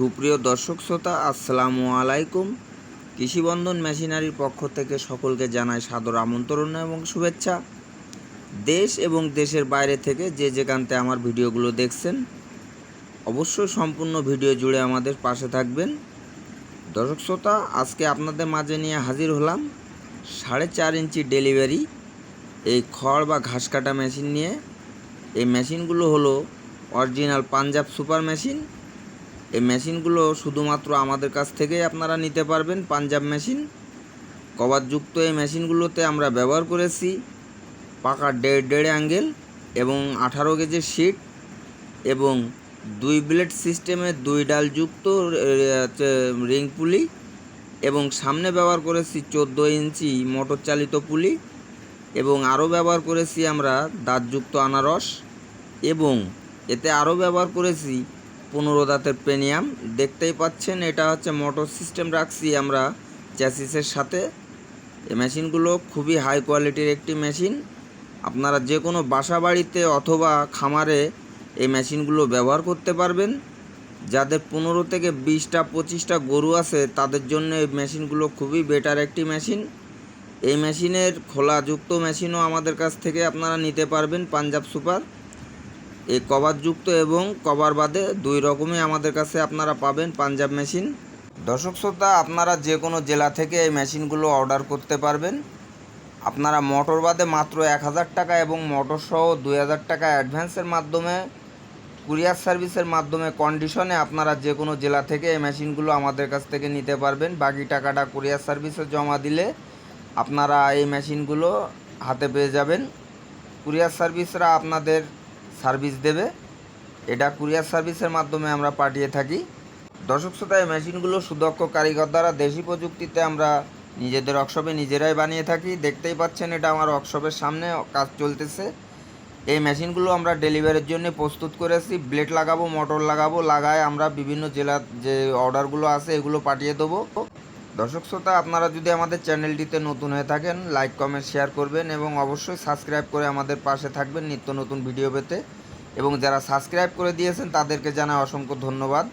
সুপ্রিয় দর্শক শ্রোতা, আসসালামু আলাইকুম। কৃষিবন্ধন মেশিনারির পক্ষ থেকে সকলকে জানাই সাদর আমন্ত্রণ এবং শুভেচ্ছা। দেশ এবং দেশের বাইরে থেকে যে যেখানতে আমার ভিডিওগুলো দেখছেন, অবশ্যই সম্পূর্ণ ভিডিও জুড়ে আমাদের পাশে থাকবেন। দর্শক শ্রোতা, আজকে আপনাদের মাঝে নিয়ে হাজির হলাম সাড়ে চার ইঞ্চি ডেলিভারি, এই খড় বা ঘাস কাটা মেশিন নিয়ে। এই মেশিনগুলো হলো অরিজিনাল পাঞ্জাব সুপার মেশিন। এই মেশিনগুলো শুধুমাত্র আমাদের কাছ থেকেই আপনারা নিতে পারবেন, পাঞ্জাব মেশিন। কভারযুক্ত এই মেশিনগুলোতে আমরা ব্যবহার করেছি পাকা দেড় দেড় অ্যাঙ্গেল এবং আঠারো কেজির শিট এবং দুই ব্লেড সিস্টেমে দুই ডালযুক্ত রিং পুলি এবং সামনে ব্যবহার করেছি চোদ্দ ইঞ্চি মোটর চালিত পুলি এবং আরও ব্যবহার করেছি আমরা দাঁতযুক্ত আনারস এবং এতে আরও ব্যবহার করেছি পনেরো দাঁতের প্রেনিয়াম দেখতেই পাচ্ছেন, এটা হচ্ছে মোটর সিস্টেম রাখছি আমরা চ্যাসিসের সাথে। এই মেশিনগুলো খুবই হাই কোয়ালিটির একটি মেশিন। আপনারা যে কোনো বাসা বাড়িতে অথবা খামারে এই মেশিনগুলো ব্যবহার করতে পারবেন। যাদের পনেরো থেকে বিশটা, পঁচিশটা গরু আছে, তাদের জন্য এই মেশিনগুলো খুবই বেটার একটি মেশিন। এই মেশিনের খোলাযুক্ত মেশিনও আমাদের কাছ থেকে আপনারা নিতে পারবেন, পাঞ্জাব সুপার। এই কভারযুক্ত এবং কভার বাদে দুই রকমই আমাদের কাছে আপনারা পাবেন পাঞ্জাব মেশিন। দর্শক শ্রোতা, আপনারা যে কোনো জেলা থেকে এই মেশিনগুলো অর্ডার করতে পারবেন। আপনারা মোটর বাদে মাত্র এক হাজার টাকা এবং মোটর সহ দুই হাজার টাকা অ্যাডভান্সের মাধ্যমে, কুরিয়ার সার্ভিসের মাধ্যমে কন্ডিশনে আপনারা যে কোনো জেলা থেকে এই মেশিনগুলো আমাদের কাছ থেকে নিতে পারবেন। বাকি টাকাটা কুরিয়ার সার্ভিসে জমা দিলে আপনারা এই মেশিনগুলো হাতে পেয়ে যাবেন। কুরিয়ার সার্ভিসরা আপনাদের সার্ভিস দেবে। এটা কুরিয়ার সার্ভিসের মাধ্যমে আমরা পাঠিয়ে থাকি। দর্শক শ্রোতা মেশিনগুলো সুদক্ষ কারিগর দ্বারা দেশি প্রযুক্তিতে আমরা নিজেদের ওয়ার্কশপে নিজেরাই বানিয়ে থাকি। দেখতেই পাচ্ছেন, এটা আমার ওয়ার্কশপের সামনে কাজ চলতেছে। এই মেশিনগুলো আমরা ডেলিভারির জন্য প্রস্তুত করেছি ব্লেড লাগাবো, মোটর লাগাবো, লাগায় আমরা বিভিন্ন জেলার যে অর্ডারগুলো আছে, এগুলো পাঠিয়ে দেবো। দর্শক শ্রোতা, আপনারা যদি আমাদের চ্যানেলটিতে নতুন হয়ে থাকেন, লাইক, কমেন্ট, শেয়ার করবেন এবং অবশ্যই সাবস্ক্রাইব করে আমাদের পাশে থাকবেন নিত্য নতুন ভিডিও পেতে। এবং যারা সাবস্ক্রাইব করে দিয়েছেন, তাদেরকে জানাই অসংখ্য ধন্যবাদ।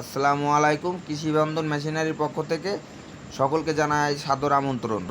আসসালামু আলাইকুম কৃষিবন্ধন মেশিনারির পক্ষ থেকে সকলকে জানাই সাদর আমন্ত্রণ।